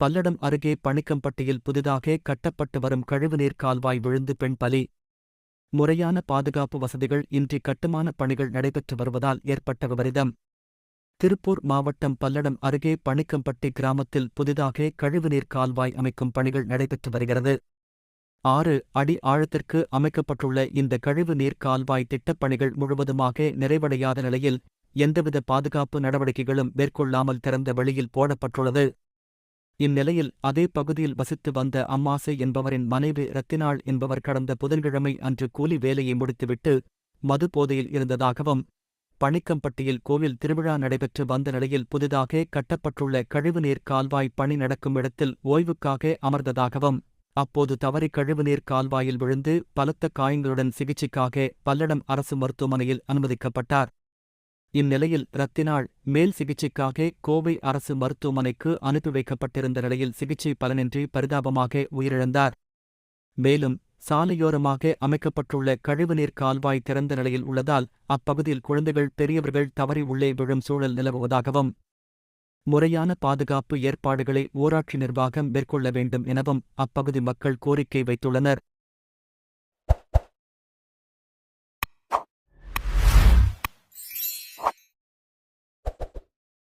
பல்லடம் அருகே பணிக்கம்பட்டியில் புதிதாக கட்டப்பட்டு வரும் கழிவுநீர் கால்வாய் விழுந்து பெண் பலி. முறையான பாதுகாப்பு வசதிகள் இன்றி கட்டுமான பணிகள் நடைபெற்று வருவதால் ஏற்பட்ட விபரீதம். திருப்பூர் மாவட்டம் பல்லடம் அருகே பணிக்கம்பட்டி கிராமத்தில் புதிதாக கழிவுநீர் கால்வாய் அமைக்கும் பணிகள் நடைபெற்று வருகிறது. ஆறு அடி ஆழத்திற்கு அமைக்கப்பட்டுள்ள இந்த கழிவு நீர் கால்வாய் திட்டப்பணிகள் முழுவதுமாக நிறைவடையாத நிலையில் எந்தவித பாதுகாப்பு நடவடிக்கைகளும் மேற்கொள்ளாமல் திறந்த வெளியில் போடப்பட்டுள்ளது. இந்நிலையில் அதே பகுதியில் வசித்து வந்த அம்மாசை என்பவரின் மனைவி ரத்தினாள் என்பவர் கடந்த புதன்கிழமை அன்று கூலி வேலையை முடித்துவிட்டு மது போதையில் இருந்ததாகவும் பணிக்கம்பட்டியில் கோவில் திருவிழா நடைபெற்று வந்த நிலையில் புதிதாக கட்டப்பட்டுள்ள கழிவுநீர் கால்வாய் பணி நடக்கும் இடத்தில் ஓய்வுக்காக அமர்ந்ததாகவும் அப்போது தவறி கழிவுநீர் கால்வாயில் விழுந்து பலத்த காயங்களுடன் சிகிச்சைக்காக பல்லடம் அரசு மருத்துவமனையில் அனுமதிக்கப்பட்டார். இந்நிலையில் ரத்தினாள் மேல் சிகிச்சைக்காக கோவை அரசு மருத்துவமனைக்கு அனுப்பி வைக்கப்பட்டிருந்த நிலையில் சிகிச்சை பலனின்றி பரிதாபமாக உயிரிழந்தார். மேலும் சாலையோரமாக அமைக்கப்பட்டுள்ள கழிவுநீர் கால்வாய் திறந்த நிலையில் உள்ளதால் அப்பகுதியில் குழந்தைகள் பெரியவர்கள் தவறி உள்ளே விழும் சூழல் நிலவுவதாகவும் முறையான பாதுகாப்பு ஏற்பாடுகளை ஊராட்சி நிர்வாகம் மேற்கொள்ள வேண்டும் எனவும் அப்பகுதி மக்கள் கோரிக்கை வைத்துள்ளனர்.